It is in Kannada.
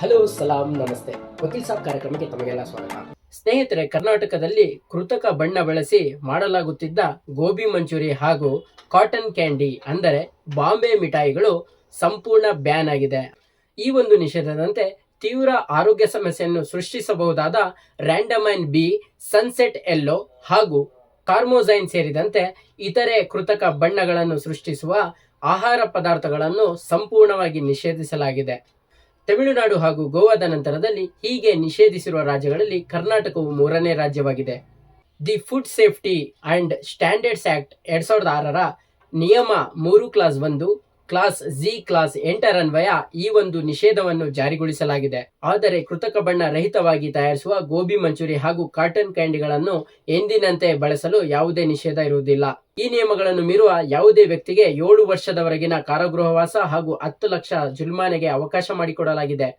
ಹಲೋ, ಸಲಾಂ, ನಮಸ್ತೆ. ವಕೀಲ್ ಸಾಬ್ ಕಾರ್ಯಕ್ರಮಕ್ಕೆ ತಮಗೆಲ್ಲ ಸ್ವಾಗತ. ಸ್ನೇಹಿತರೆ, ಕರ್ನಾಟಕದಲ್ಲಿ ಕೃತಕ ಬಣ್ಣ ಬಳಸಿ ಮಾಡಲಾಗುತ್ತಿದ್ದ ಗೋಬಿ ಮಂಚೂರಿ ಹಾಗೂ ಕಾಟನ್ ಕ್ಯಾಂಡಿ ಅಂದರೆ ಬಾಂಬೆ ಮಿಠಾಯಿಗಳು ಸಂಪೂರ್ಣ ಬ್ಯಾನ್ ಆಗಿದೆ. ಈ ಒಂದು ನಿಷೇಧದಂತೆ ತೀವ್ರ ಆರೋಗ್ಯ ಸಮಸ್ಯೆಯನ್ನು ಸೃಷ್ಟಿಸಬಹುದಾದ ರ್ಯಾಂಡಮೈನ್ ಬಿ, ಸನ್ಸೆಟ್ ಎಲ್ಲೋ ಹಾಗೂ ಕಾರ್ಮೋಸೈನ್ ಸೇರಿದಂತೆ ಇತರೆ ಕೃತಕ ಬಣ್ಣಗಳನ್ನು ಸೃಷ್ಟಿಸುವ ಆಹಾರ ಪದಾರ್ಥಗಳನ್ನು ಸಂಪೂರ್ಣವಾಗಿ ನಿಷೇಧಿಸಲಾಗಿದೆ. ತಮಿಳುನಾಡು ಹಾಗೂ ಗೋವಾದ ನಂತರದಲ್ಲಿ ಹೀಗೆ ನಿಷೇಧಿಸಿರುವ ರಾಜ್ಯಗಳಲ್ಲಿ ಕರ್ನಾಟಕವು ಮೂರನೇ ರಾಜ್ಯವಾಗಿದೆ. The food safety and standards act ಎರಡ್ ಸಾವಿರದ ಆರರ ನಿಯಮ ಮೂರು ಕ್ಲಾಸ್ ಒಂದು ಕ್ಲಾಸ್ ಜಿ ಕ್ಲಾಸ್ ಎಂಟರನ್ವಯ ಈ ಒಂದು ನಿಷೇಧವನ್ನು ಜಾರಿಗೊಳಿಸಲಾಗಿದೆ. ಆದರೆ ಕೃತಕ ಬಣ್ಣ ರಹಿತವಾಗಿ ತಯಾರಿಸುವ ಗೋಬಿ ಮಂಚೂರಿ ಹಾಗೂ ಕಾಟನ್ ಕ್ಯಾಂಡಿಗಳನ್ನು ಎಂದಿನಂತೆ ಬಳಸಲು ಯಾವುದೇ ನಿಷೇಧ ಇರುವುದಿಲ್ಲ. ಈ ನಿಯಮಗಳನ್ನು ಮೀರುವ ಯಾವುದೇ ವ್ಯಕ್ತಿಗೆ ಏಳು ವರ್ಷದವರೆಗಿನ ಕಾರಾಗೃಹವಾಸ ಹಾಗೂ ಹತ್ತು ಲಕ್ಷ ಜುಲ್ಮಾನೆಗೆ ಅವಕಾಶ ಮಾಡಿಕೊಡಲಾಗಿದೆ.